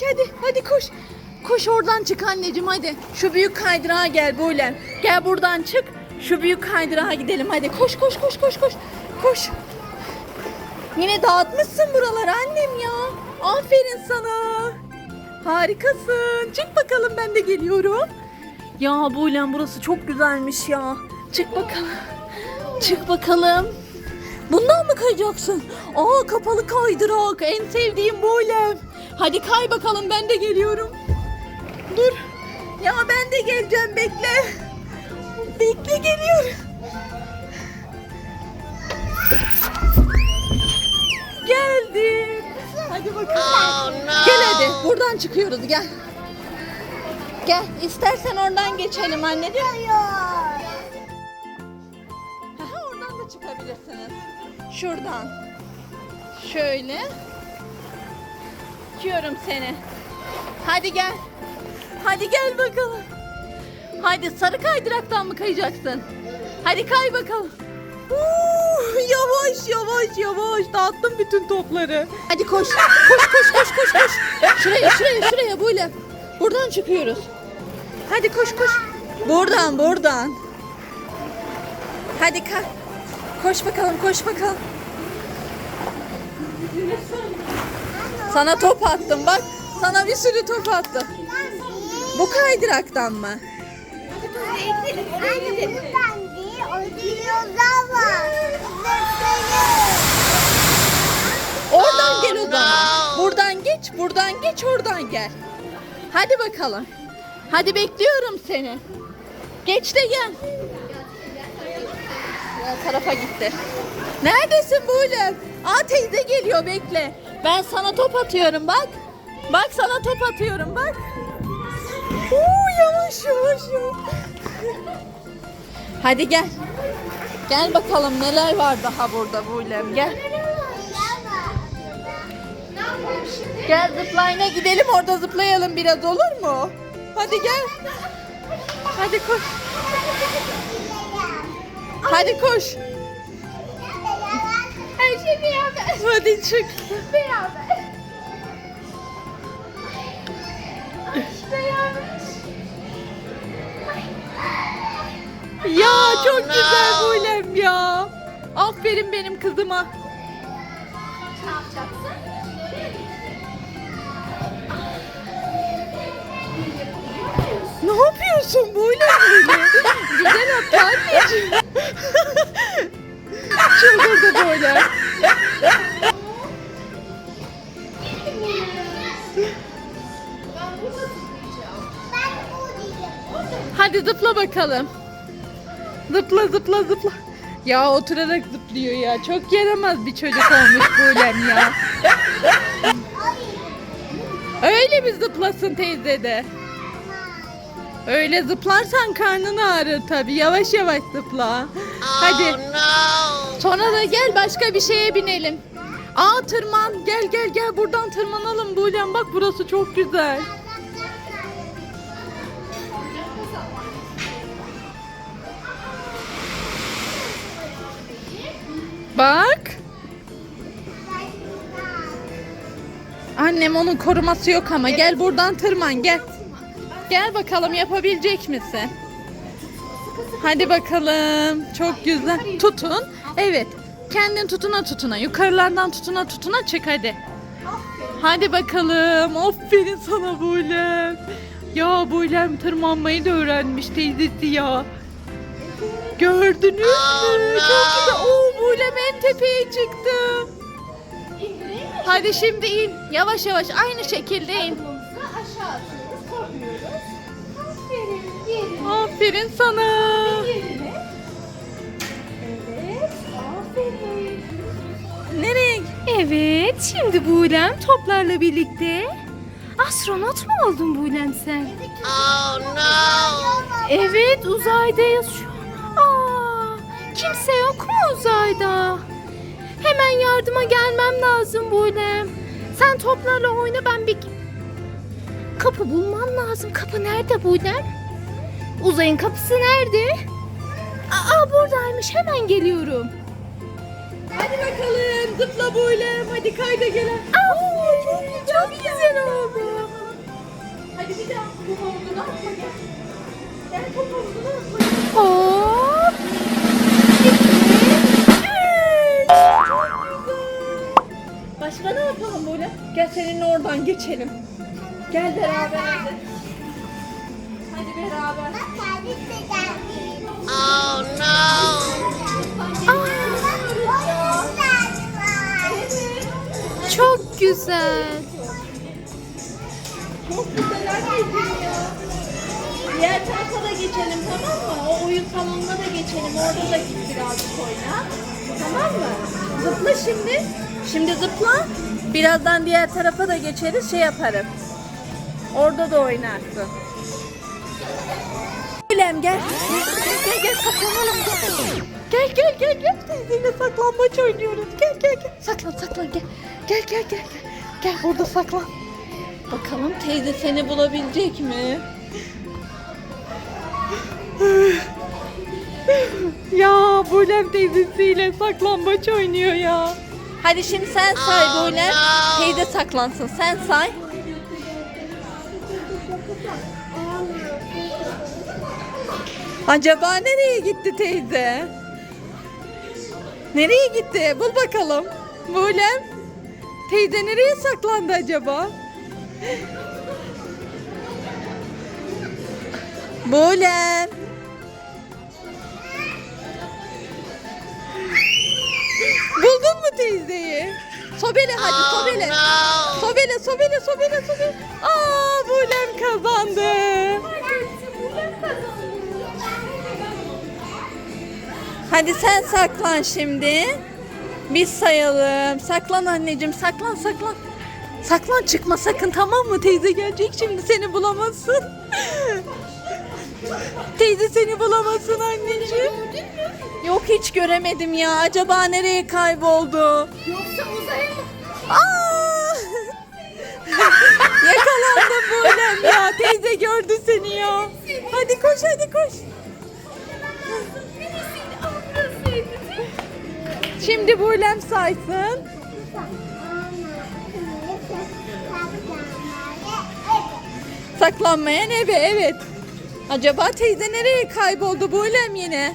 geldik hadi. Hadi koş. Koş oradan çık anneciğim hadi. Şu büyük kaydırağa gel böyle. Gel buradan çık. Şu büyük kaydırağa gidelim hadi. Koş koş koş koş koş. Koş. Yine dağıtmışsın buraları annem ya. Aferin sana. Harikasın. Çık bakalım ben de geliyorum. Ya Buğlem burası çok güzelmiş ya. Çık bakalım. Çık bakalım. Bundan mı kayacaksın? Aa kapalı kaydırak. En sevdiğim Buğlem. Hadi kay bakalım ben de geliyorum. Dur. Ya ben de geleceğim bekle. Bekle geliyorum. Geldim. Hadi bakalım. Gel hadi. Buradan çıkıyoruz gel. Gel. İstersen oradan geçelim anneciğim. Aha, oradan da çıkabilirsiniz. Şuradan. Şöyle. Tutuyorum seni. Hadi gel. Hadi gel bakalım. Hadi sarı kaydıraktan mı kayacaksın? Hadi kay bakalım. Uuu, yavaş yavaş yavaş dağıttım bütün topları. Hadi koş. Koş koş koş koş koş. Şuraya şuraya şuraya böyle. Buradan çıkıyoruz. Hadi koş koş. Buradan buradan. Hadi kalk. Koş bakalım koş bakalım. Sana top attım bak. Sana bir sürü top attım. Bu kaydıraktan mı? Anne buradan değil, o dinozor var. Oradan gel o zaman. Buradan geç, buradan geç, oradan gel. Hadi bakalım. Hadi bekliyorum seni. Geç de gel. Ya tarafa gitti. Neredesin Buğlem? Aa teyze geliyor bekle. Ben sana top atıyorum bak. Bak sana top atıyorum bak. Oo, yavaş yavaş yavaş. Hadi gel. Gel bakalım neler var daha burada Buğlem gel. Gel zıplayına gidelim orada zıplayalım biraz olur mu? Hadi gel. Hadi koş. Hadi koş. Beraber. Hadi çık. Beraber. Beraber. Ya çok güzel Buğlem ya. Aferin benim kızıma. Ne yapacaksın? Ne yapıyorsun Buğlem böyle? Güzel at anneciğim. Çıldırdı Buğlem. Hadi zıpla bakalım. Zıpla zıpla zıpla. Ya oturarak zıplıyor ya. Çok yaramaz bir çocuk olmuş Buğlem ya. Öyle mi zıplasın teyze de? Öyle zıplarsan karnını ağrır tabii. Yavaş yavaş zıpla. Hadi. Sonra da gel başka bir şeye binelim. Aa tırman. Gel gel gel buradan tırmanalım Buğlem. Bak burası çok güzel. Bak. Annem onun koruması yok ama gel buradan tırman gel. Gel bakalım yapabilecek misin? Hadi bakalım. Çok güzel. Tutun. Evet. Kendin tutuna tutuna. Yukarılardan tutuna tutuna çık hadi. Hadi bakalım. Aferin sana Buğlem. Ya Buğlem tırmanmayı da öğrenmiş teyzesi ya. Gördünüz mü? Çok güzel. Oo Buğlem en tepeye çıktı. Hadi şimdi in. Yavaş yavaş aynı şekilde in. aşağı atıyoruz. Aferin, sana. Diğerini. Evet, aferin. Nereye? Evet, şimdi Buğlem toplarla birlikte astronot mu oldun Buğlem sen? Evet, uzaydayız şu an. Aa, kimse yok mu uzayda? Hemen yardıma gelmem lazım Bulem. Sen toplarla oyna ben bir... Kapı bulmam lazım. Kapı nerede Bulem? Uzayın kapısı nerede? Aa buradaymış hemen geliyorum. Hadi bakalım zıpla Bulem. Hadi kayda gelen. Aa, Oo, çok, çok güzel, güzel oldu. Hadi bir daha bu havuzuna atma gel. Gel top havuzuna atma gel. Oo. Başka ne yapalım böyle? Gel seninle oradan geçelim. Gel beraber hadi. Hadi beraber. Bak kardeş de geldi. Aa, çok güzel. Çok güzel anneciğim ya. Diğer tarafa da geçelim tamam mı? O oyun salonuna da geçelim. Orada da git birazcık oyna. Tamam mı? Zıpla şimdi. Şimdi zıpla. Birazdan diğer tarafa da geçeriz. Şey yaparım. Orada da oynarsın. Gülem gel. Gel gel gel saklanalım gel. Gel gel gel. Teyzeyle saklambaç oynuyoruz. Gel gel gel. Saklan saklan. Gel gel gel. Gel, gel burada saklan. Bakalım teyze seni bulabilecek mi? ya Bulem teyzesiyle saklambaç oynuyor ya. Hadi şimdi sen say Bulem. Teyze saklansın. Sen say. Acaba nereye gitti teyze? Nereye gitti? Bul bakalım. Bulem. Teyze nereye saklandı acaba? Bulem. Teyzeyi? Sobele hadi sobele. Sobele sobele sobele sobele. Aa Bulem kazandı. Hadi sen saklan şimdi. Biz sayalım. Saklan anneciğim saklan saklan. Saklan çıkma sakın tamam mı? Teyze gelecek şimdi seni bulamasın. Teyze seni bulamasın anneciğim. Yok hiç göremedim ya. Acaba nereye kayboldu? Yoksa uzaya mı? Aa! Yakalandım Bulem ya. Teyze gördü seni ya. Hadi koş hadi koş. Şimdi Bulem saysın. Saklanmayan eve evet. Acaba teyze nereye kayboldu Bulem yine?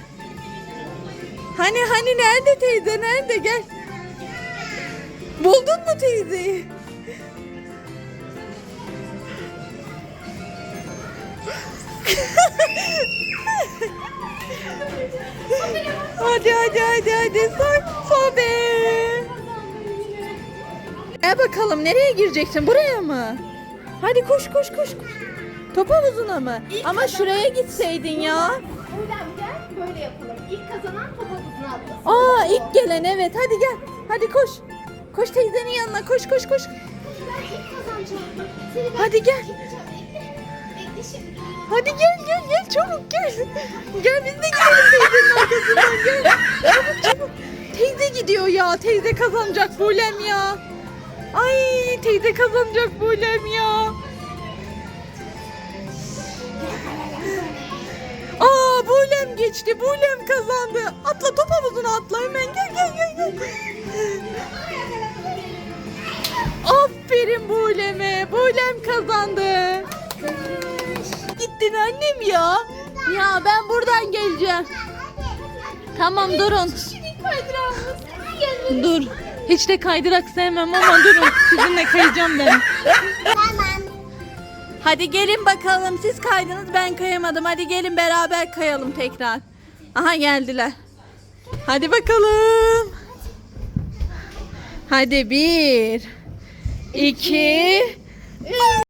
Hani hani nerede teyze nerede gel. Buldun mu teyzeyi? hadi hadi hadi hadi sak sobe. Gel bakalım nereye gireceksin buraya mı? Hadi koş koş koş koş. Top havuzuna mı? Ama şuraya gitseydin ya. Buradan gel böyle yapalım. İlk kazanan top havuzuna atlasın. Aa ilk gelen evet hadi gel. Hadi koş. Koş teyzenin yanına koş koş koş. Ben ilk kazanacağım. Seni ben Hadi gel. geçeceğim. Bekle. Bekle şimdi. Hadi gel gel gel çabuk gel. Gel biz de gidelim teyzenin arkasından gel. Çabuk çabuk. Teyze gidiyor ya. Teyze kazanacak Bulem ya. Ay teyze kazanacak Bulem ya. Bulem geçti. Bulem kazandı. Atla top havuzuna atla hemen. Gel gel gel gel. Aferin Bulem'e. Bulem kazandı. Gittin annem ya. Ya ben buradan geleceğim. Tamam durun. Dur. Hiç de kaydırak sevmem ama durun. Sizinle kayacağım ben. Hadi gelin bakalım. Siz kaydınız ben kayamadım. Hadi gelin beraber kayalım tekrar. Aha geldiler. Hadi bakalım. Hadi bir, iki,